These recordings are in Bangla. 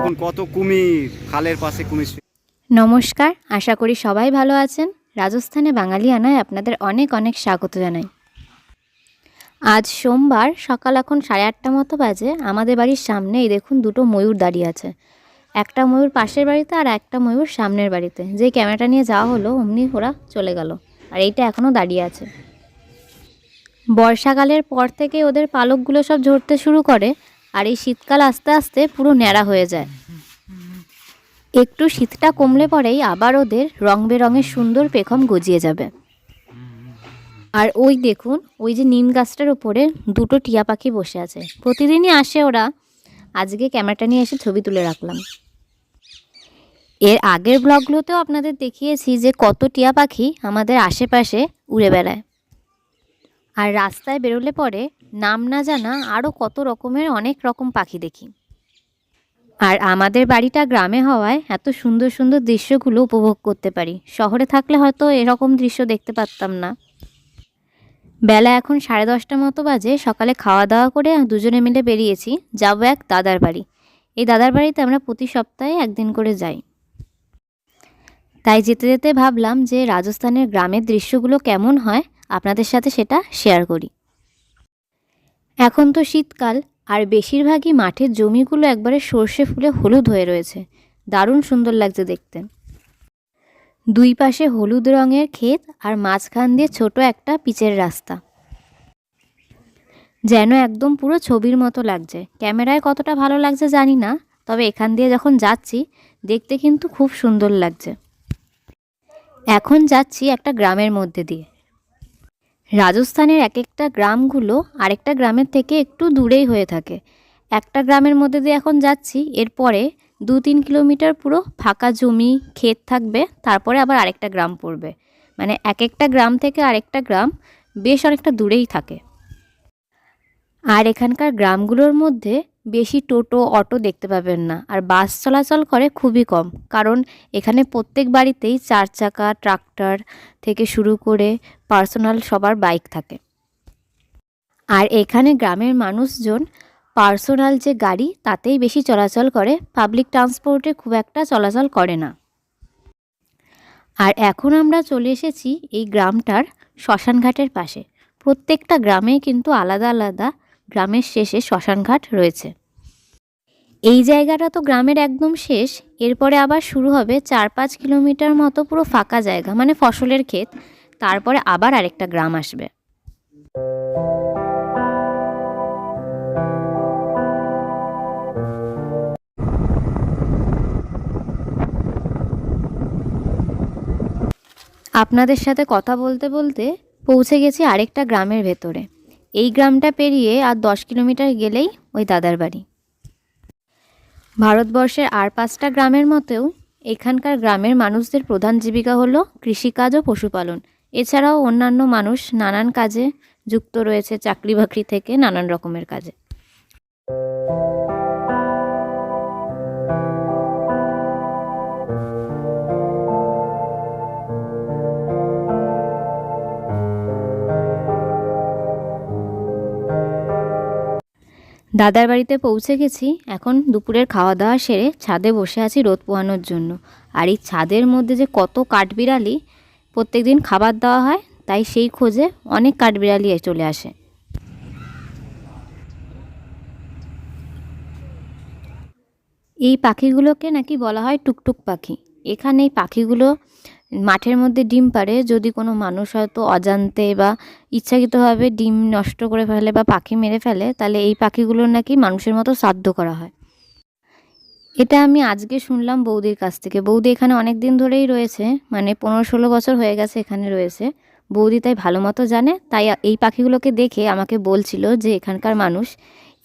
দেখুন কত কুমির, খালের পাশে কুমির নমস্কার, আশা করি সবাই ভালো আছেন। রাজস্থানে বাঙালিয়ানায় আপনাদের অনেক অনেক স্বাগত জানাই। আজ সোমবার সকাল এখন সাড়ে আটটা মতো বাজে। আমাদের বাড়ির সামনে এই দেখুন দুটো ময়ূর দাঁড়িয়ে আছে। একটা ময়ূর পাশের বাড়িতে আর একটা ময়ূর সামনের বাড়িতে। যে ক্যামেরাটা নিয়ে যাওয়া হলো, অমনি ওরা চলে গেল আর এইটা এখনও দাঁড়িয়ে আছে। বর্ষাকালের পর থেকে ওদের পালকগুলো সব ঝরতে শুরু করে। আর এই শীতকাল আস্তে আস্তে পুরো ন্যাড়া হয়ে যায়। একটু শীতটা কমলে পরেই আবার ওদের রং বেরঙের সুন্দর পেখম গজিয়ে যাবে। আর ওই দেখুন, ওই যে নিম গাছটার উপরে দুটো টিয়া পাখি বসে আছে। প্রতিদিনই আসে ওরা। আজকে ক্যামেরাটা নিয়ে এসে ছবি তুলে রাখলাম। এর আগের ব্লগগুলোতেও আপনাদের দেখিয়েছি যে কত টিয়া পাখি আমাদের আশেপাশে উড়ে বেড়ায়। আর রাস্তায় বেরোলে পরে নাম না জানা আরও কত রকমের অনেক রকম পাখি দেখি। আর আমাদের বাড়িটা গ্রামে হওয়ায় এত সুন্দর সুন্দর দৃশ্যগুলো উপভোগ করতে পারি। শহরে থাকলে হয়তো এরকম দৃশ্য দেখতে পারতাম না। বেলা এখন সাড়ে দশটা মতো বাজে, সকালে খাওয়া দাওয়া করে দুজনে মিলে বেরিয়েছি, যাব এক দাদার বাড়ি। এই দাদার বাড়িতে আমরা প্রতি সপ্তাহে একদিন করে যাই। তাই যেতে যেতে ভাবলাম যে রাজস্থানের গ্রামের দৃশ্যগুলো কেমন হয় আপনাদের সাথে সেটা শেয়ার করি। এখন তো শীতকাল, আর বেশিরভাগই মাঠের জমিগুলো একবারে সর্ষে ফুলে হলুদ হয়ে রয়েছে। দারুণ সুন্দর লাগছে দেখতে। দুই পাশে হলুদ রঙের ক্ষেত আর মাঝখান দিয়ে ছোট একটা পিচের রাস্তা। যেন একদম পুরো ছবির মতো লাগছে। ক্যামেরায় কতটা ভালো লাগছে জানি না, তবে এখান দিয়ে যখন যাচ্ছি, দেখতে কিন্তু খুব সুন্দর লাগছে। এখন যাচ্ছি একটা গ্রামের মধ্যে দিয়ে। রাজস্থানের এক একটা গ্রামগুলো আরেকটা গ্রামের থেকে একটু দূরেই হয়ে থাকে। একটা গ্রামের মধ্যে দিয়ে এখন যাচ্ছি, এরপরে দু তিন কিলোমিটার পুরো ফাঁকা জমি, ক্ষেত থাকবে, তারপরে আবার আরেকটা গ্রাম পড়বে। মানে এক একটা গ্রাম থেকে আরেকটা গ্রাম বেশ অনেকটা দূরেই থাকে। আর এখানকার গ্রামগুলোর মধ্যে বেশি টোটো, অটো দেখতে পাবেন না। আর বাস চলাচল করে খুবই কম, কারণ এখানে প্রত্যেক বাড়িতেই চার চাকা, ট্রাক্টর থেকে শুরু করে পার্সোনাল সবার বাইক থাকে। আর এখানে গ্রামের মানুষজন পার্সোনাল যে গাড়ি, তাতেই বেশি চলাচল করে। পাবলিক ট্রান্সপোর্টে খুব একটা চলাচল করে না। আর এখন আমরা চলে এসেছি এই গ্রামটার শ্মশানঘাটের পাশে। প্রত্যেকটা গ্রামেই কিন্তু আলাদা আলাদা গ্রামের শেষে শ্মশানঘাট রয়েছে। এই জায়গাটা তো গ্রামের একদম শেষ। এরপরে আবার শুরু হবে চার পাঁচ কিলোমিটার মতো পুরো ফাঁকা জায়গা মানে ফসলের ক্ষেত। তারপরে আবার আরেকটা গ্রাম আসবে। আপনাদের সাথে কথা বলতে বলতে পৌঁছে গেছি আরেকটা গ্রামের ভেতরে। এই গ্রামটা পেরিয়ে আর দশ কিলোমিটার গেলেই ওই দাদার বাড়ি। ভারতবর্ষের আর পাঁচটা গ্রামের মতেও এখানকার গ্রামের মানুষদের প্রধান জীবিকা হলো কৃষিকাজ ও পশুপালন। এছাড়াও অন্যান্য মানুষ নানান কাজে যুক্ত রয়েছে চাকরি বাকরি থেকে নানান রকমের কাজে। দাদার বাড়িতে পৌঁছে গেছি, এখন দুপুরের খাওয়া দাওয়া সেরে ছাদে বসে আছি রোদ পোহানোর জন্য। আর এই ছাদের মধ্যে যে কত কাঠবিড়ালি প্রত্যেক দিন খাবার দেওয়া হয়, তাই সেই খোঁজে অনেক কাঠবিড়ালি চলে আসে। এই পাখিগুলোকে নাকি বলা হয় টুকটুক পাখি। এখানে এই পাখিগুলো মাঠের মধ্যে ডিম পাড়ে, যদি কোনো মানুষ হয়তো অজান্তে বা ইচ্ছাকৃতভাবে ডিম নষ্ট করে ফেলে বা পাখি মেরে ফেলে, তাহলে এই পাখিগুলোর নাকি মানুষের মতো শ্রাদ্ধ করা হয়। এটা আমি আজকে শুনলাম বৌদির কাছ থেকে। বৌদি এখানে অনেক দিন ধরেই রয়েছে মানে পনেরো ষোলো বছর হয়ে গেছে এখানে রয়েছে। বৌদি তাই ভালো মতো জানে, তাই এই পাখিগুলোকে দেখে আমাকে বলছিল যে এখানকার মানুষ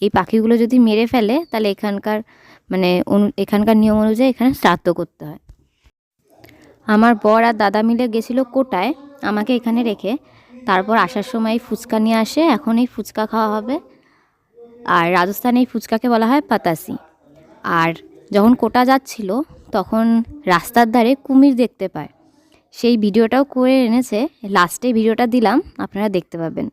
এই পাখিগুলো যদি মেরে ফেলে, তাহলে এখানকার মানে এখানকার নিয়ম অনুযায়ী এখানে শ্রাদ্ধ করতে হয়। আমার বর আর দাদা মিলে গেছিল কোটায়, আমাকে এখানে রেখে। তারপর আসার সময় ফুচকা নিয়ে আসে, এখন এই ফুচকা খাওয়া হবে। আর রাজস্থানে এই ফুচকাকে বলা হয় পাতাসি। আর যখন কোটা যাচ্ছিল, তখন রাস্তার ধারে কুমির দেখতে পায়। সেই ভিডিওটাও করে এনেছে, লাস্টে ভিডিওটা দিলাম, আপনারা দেখতে পাবেন।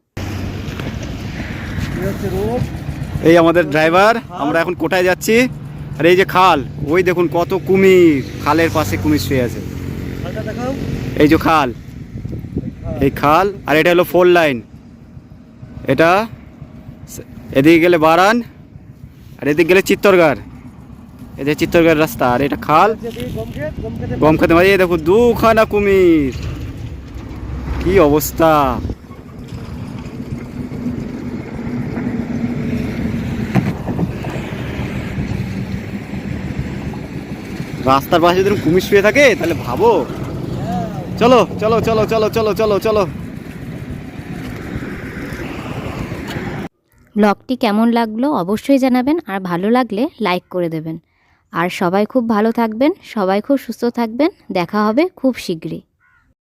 এই আমাদের ড্রাইভার, আমরা এখন কোটায় যাচ্ছি। আর এই যে খাল, ওই দেখুন কত কুমির, খালের পাশে কুমির শুয়ে আছে। এই যে খাল। এই খাল, আর এটা হলো ফোর লাইন এটা এদিকে গেলে বারান, আর এদিকে গেলে চিত্তরগড়। এদিকে চিত্তরগড় রাস্তা, আর এটা খাল। গম খেতে মারি দেখো দুখানা কুমির। কি অবস্থা? রাস্তার পাশে যদি কুমির শুয়ে থাকে, তাহলে ভাবো। চলো চলো চলো চলো চলো চলো চলো। ব্লগটি কেমন লাগল অবশ্যই জানাবেন, আর ভালো লাগলে লাইক করে দেবেন। আর সবাই খুব ভালো থাকবেন, সবাই খুব সুস্থ থাকবেন, দেখা হবে খুব শীঘ্রই।